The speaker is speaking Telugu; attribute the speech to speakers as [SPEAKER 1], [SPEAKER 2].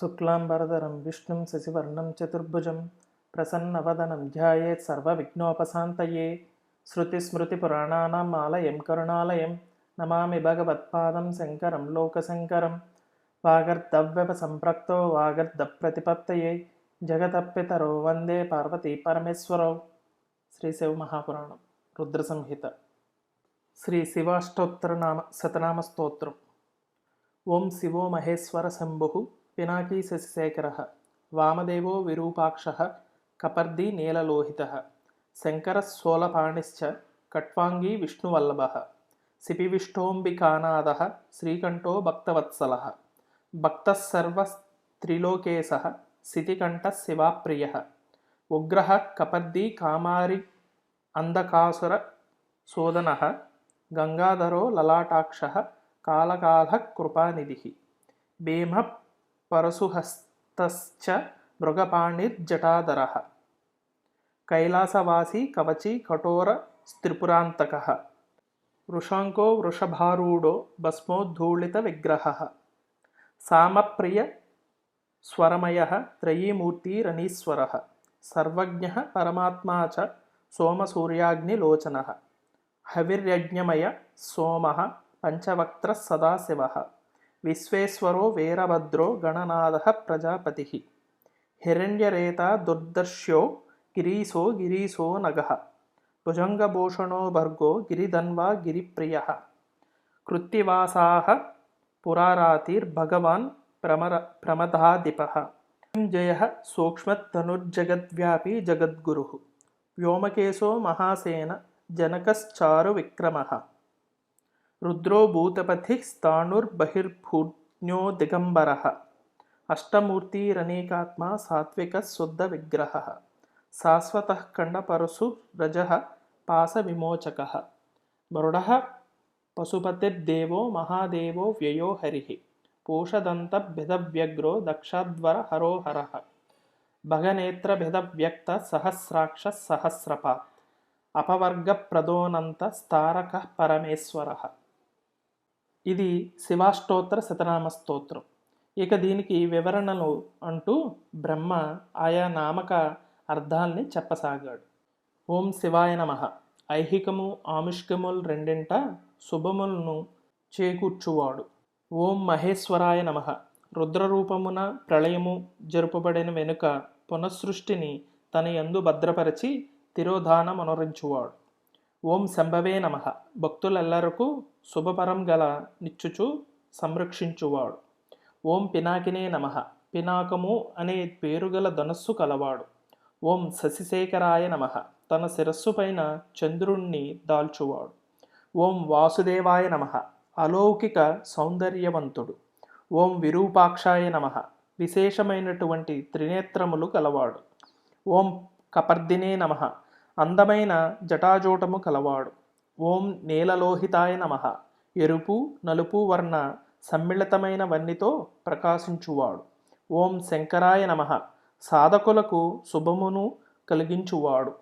[SPEAKER 1] శుక్లాంబరధరం విష్ణుం శశివర్ణం చతుర్భుజం ప్రసన్నవదనం ధ్యాయేత్ సర్వవిఘ్నోపశాంతయే. శృతిస్మృతిపురాణానాం ఆలయం కరుణాలయం. నమామి భగవత్పాదం శంకరం లోకశంకరం. వాగర్ధవ్యప సంప్రక్తో వాగర్ధప్రతిపత్తయే జగతప్పితరో వందే పార్వతీ పరమేశ్వరౌ. శ్రీశివ మహాపురాణం రుద్ర సంహిత శ్రీ శివాష్టోత్తర నామ శతనామ స్తోత్రం. ఓం శివో మహేశ్వర శంభు. పినాకీ శశిశేఖర వామదేవో విరూపాక్ష కపర్ది నీలలోహిత శంకరస్సోలపాణిశ్చ కట్వాంగీ విష్ణువల్లభ సిపివిష్టోంబికానాద శ్రీకంఠో భక్తవత్సల భక్తసర్వస్త్రిలోకేశ సితికంఠ శివాప్రియ ఉగ్ర కపర్ది కామారి అంధకాసుర శోదన గంగాధరో లలాటాక్ష కాళకాల కృపానిధి భీమ పరశుహస్తశ్చ మృగపాణిర్జటాధర కైలాసవాసీ కవచి కఠోర స్త్రిపురాంతక వృషాంకో వృషభారూఢో భస్మోద్ధూళిత విగ్రహ. సామప్రియ స్వరమయ త్రయీమూర్తిరణీశ్వర సర్వజ్ఞ పరమాత్మా చ సోమసూర్యాగ్నిలోచన. హవిర్యజ్ఞమయ సోమ పంచవక్త్ర సదాశివ. విశ్వేశ్వరో వీరభద్రో గణనాథ ప్రజాపతి. హిరణ్యరేత దుర్దర్శ్యో గిరీశో గిరీశో నగ. భుజంగభూషణో భర్గో గిరిధన్వా గిరిప్రియ. కృత్తివాసా పురారాతిర్భగవాన్ ప్రమర ప్రమదాదిప. జయ సూక్ష్మధనుర్జగద్వ్యాపీ జగద్గురు. వ్యోమకేశో మహాసేన జనకశ్చారు విక్రమ రుద్రో భూతపతి స్థాణుర్బహిర్భూజ్ఞో దిగంబర అష్టమూర్తిరనేకాత్మ సాత్విక శుద్ధ విగ్రహ శాశ్వత ఖండపరసు రజ పాస విమోచక మృడ పశుపతిర్దేవో మహాదేవో వ్యయో హరి పూషదంత భిదవ్యగ్రో దక్షాధ్వర హరోహర భగనేత్ర భిదవ్యక్త సహస్రాక్ష సహస్రపాత్ అపవర్గప్రదోనంత స్థారక పరమేశ్వర ఇది శివాష్టోత్తర శతనామ స్తోత్రం ఇక దీనికి వివరణలు అంటూ బ్రహ్మ ఆయా నామక అర్థాల్ని చెప్పసాగాడు. ఓం శివాయ నమ. ఐహికము ఆముష్కములు రెండింట శుభములను చేకూర్చువాడు. ఓం మహేశ్వరాయ నమ. రుద్రరూపమున ప్రళయము జరుపబడిన వెనుక పునఃసృష్టిని తన యందు తిరోధాన తిరోధానమనరించువాడు. ఓం శంభవే నమ. భక్తులెల్లరకు శుభపరం గల నిచ్చుచు సంరక్షించువాడు. ఓం పినాకినే నమ. పినాకము అనే పేరుగల ధనస్సు కలవాడు. ఓం శశిశేఖరాయ నమ. తన శిరస్సు పైన చంద్రుణ్ణి దాల్చువాడు. ఓం వాసుదేవాయ నమ. అలౌకిక సౌందర్యవంతుడు. ఓం విరూపాక్షాయ నమ. విశేషమైనటువంటి త్రినేత్రములు కలవాడు ఓం కపర్దినే నమ. అందమైన జటాజూటము కలవాడు. ఓం నీలలోహితాయ నమ. ఎరుపు నలుపు వర్ణ సమ్మిళితమైన వన్నితో ప్రకాశించువాడు. ఓం శంకరాయ నమ. సాధకులకు శుభమును కలిగించువాడు.